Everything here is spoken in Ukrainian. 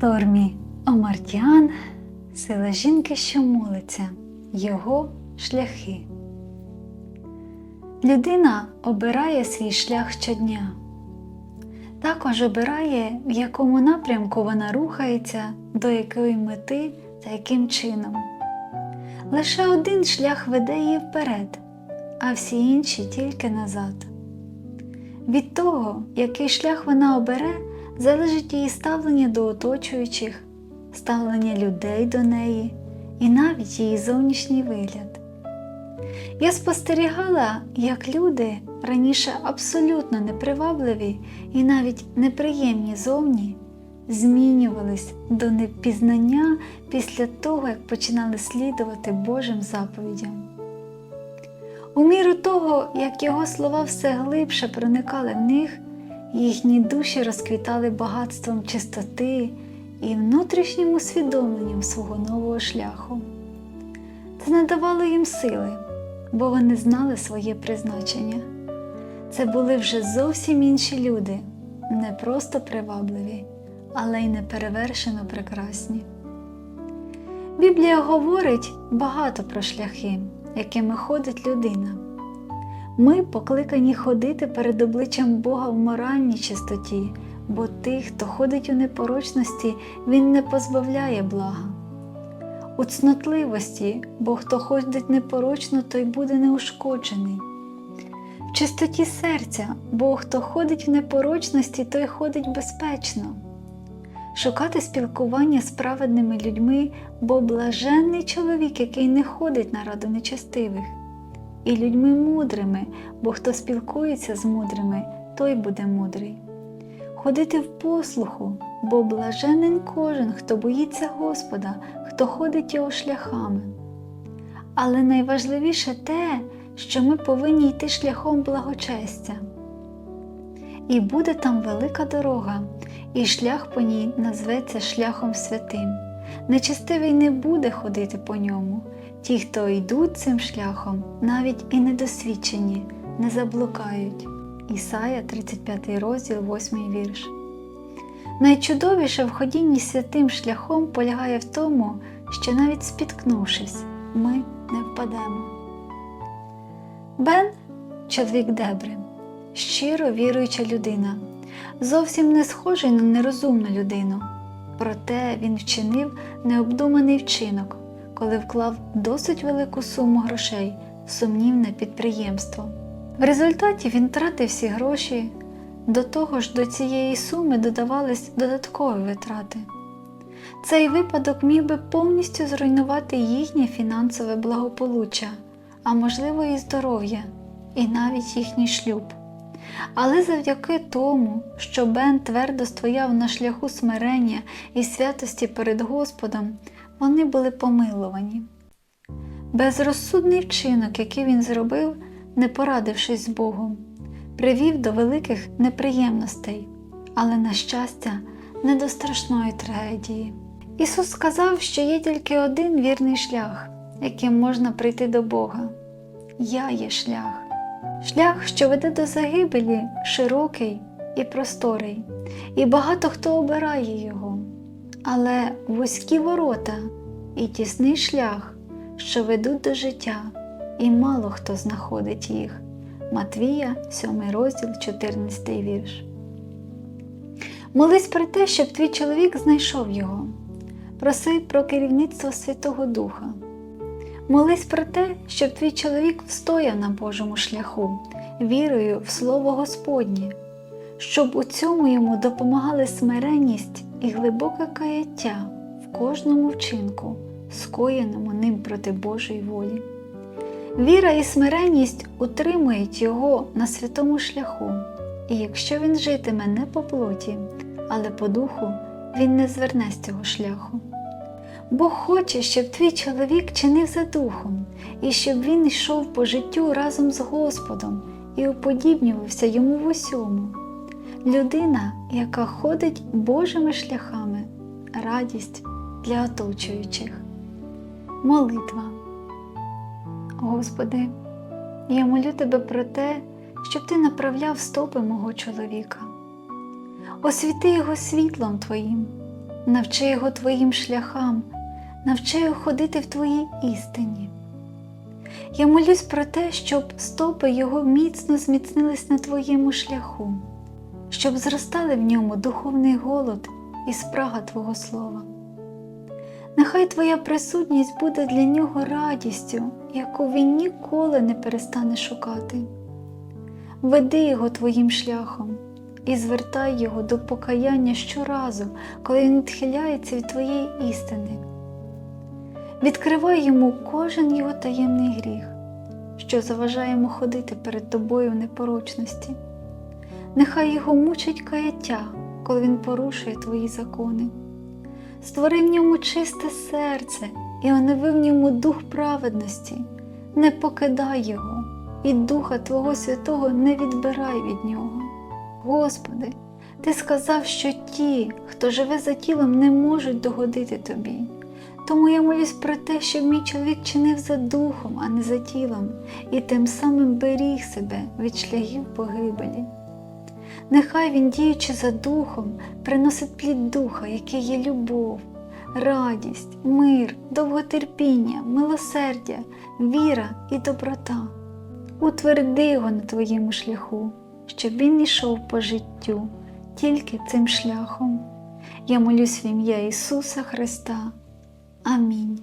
Тормі Омартіан сила жінки, що молиться, його шляхи. Людина обирає свій шлях щодня. Також обирає, в якому напрямку вона рухається, до якої мети та яким чином. Лише один шлях веде її вперед, а всі інші тільки назад. Від того, який шлях вона обере, залежить її ставлення до оточуючих, ставлення людей до неї і навіть її зовнішній вигляд. Я спостерігала, як люди, раніше абсолютно непривабливі і навіть неприємні зовні, змінювались до непізнання після того, як починали слідувати Божим заповідям. У міру того, як його слова все глибше проникали в них, їхні душі розквітали багатством чистоти і внутрішнім усвідомленням свого нового шляху. Це надавало їм сили, бо вони знали своє призначення. Це були вже зовсім інші люди, не просто привабливі, але й неперевершено прекрасні. Біблія говорить багато про шляхи, якими ходить людина. Ми покликані ходити перед обличчям Бога в моральній чистоті, бо тих, хто ходить у непорочності, Він не позбавляє блага. У цнотливості, бо хто ходить непорочно, той буде неушкоджений. В чистоті серця, бо хто ходить в непорочності, той ходить безпечно. Шукати спілкування з праведними людьми, бо блаженний чоловік, який не ходить на раду нечестивих, і людьми мудрими, бо хто спілкується з мудрими, той буде мудрий. Ходити в послуху, бо блаженен кожен, хто боїться Господа, хто ходить його шляхами. Але найважливіше те, що ми повинні йти шляхом благочестя. І буде там велика дорога, і шлях по ній назветься шляхом святим. Нечестивий не буде ходити по ньому. Ті, хто йдуть цим шляхом, навіть і недосвідчені, не заблукають. Ісая, 35 розділ, 8 вірш. Найчудовіше в ходінні святим шляхом полягає в тому, що навіть спіткнувшись, ми не впадемо. Бен чоловік Дебри, щиро віруюча людина, зовсім не схожий на нерозумну людину. Проте він вчинив необдуманий вчинок, коли вклав досить велику суму грошей в сумнівне підприємство. В результаті він тратив всі гроші, до того ж до цієї суми додавались додаткові витрати. Цей випадок міг би повністю зруйнувати їхнє фінансове благополуччя, а можливо і здоров'я, і навіть їхній шлюб. Але завдяки тому, що Бен твердо стояв на шляху смирення і святості перед Господом, вони були помилувані. Безрозсудний вчинок, який він зробив, не порадившись з Богом, привів до великих неприємностей, але, на щастя, не до страшної трагедії. Ісус сказав, що є тільки один вірний шлях, яким можна прийти до Бога. Я є шлях. Шлях, що веде до загибелі, широкий і просторий, і багато хто обирає його, але вузькі ворота і тісний шлях, що ведуть до життя, і мало хто знаходить їх. Матвія, 7 розділ, 14 вірш. Молись про те, щоб твій чоловік знайшов його. Проси про керівництво Святого Духа. Молись про те, щоб твій чоловік встояв на Божому шляху, вірою в Слово Господнє, щоб у цьому йому допомагали смиренність і глибоке каяття в кожному вчинку, скоєному ним проти Божої волі. Віра і смиренність утримують його на святому шляху, і якщо він житиме не по плоті, але по духу, він не зверне з цього шляху. Бог хоче, щоб твій чоловік чинив за духом, і щоб він йшов по життю разом з Господом і уподібнювався йому в усьому. Людина, яка ходить Божими шляхами, радість для оточуючих. Молитва. Господи, я молю Тебе про те, щоб Ти направляв стопи мого чоловіка. Освіти його світлом Твоїм, навчи його твоїм шляхам, навчи його ходити в твоїй істині. Я молюсь про те, щоб стопи його міцно зміцнились на твоєму шляху, щоб зростали в ньому духовний голод і спрага Твого Слова. Нехай Твоя присутність буде для нього радістю, яку він ніколи не перестане шукати. Веди його Твоїм шляхом і звертай його до покаяння щоразу, коли він відхиляється від Твоєї істини. Відкривай йому кожен його таємний гріх, що заважає йому ходити перед тобою в непорочності. Нехай його мучить каяття, коли він порушує твої закони. Створи в ньому чисте серце і онови в ньому дух праведності, не покидай його, і Духа Твого Святого не відбирай від нього. Господи, Ти сказав, що ті, хто живе за тілом, не можуть догодити тобі. Тому я молюсь про те, щоб мій чоловік чинив за духом, а не за тілом, і тим самим беріг себе від шляхів погибелі. Нехай він, діючи за духом, приносить плід духа, який є любов, радість, мир, довготерпіння, милосердя, віра і доброта. Утверди його на твоєму шляху, щоб він йшов по життю тільки цим шляхом. Я молюсь в ім'я Ісуса Христа. Амінь.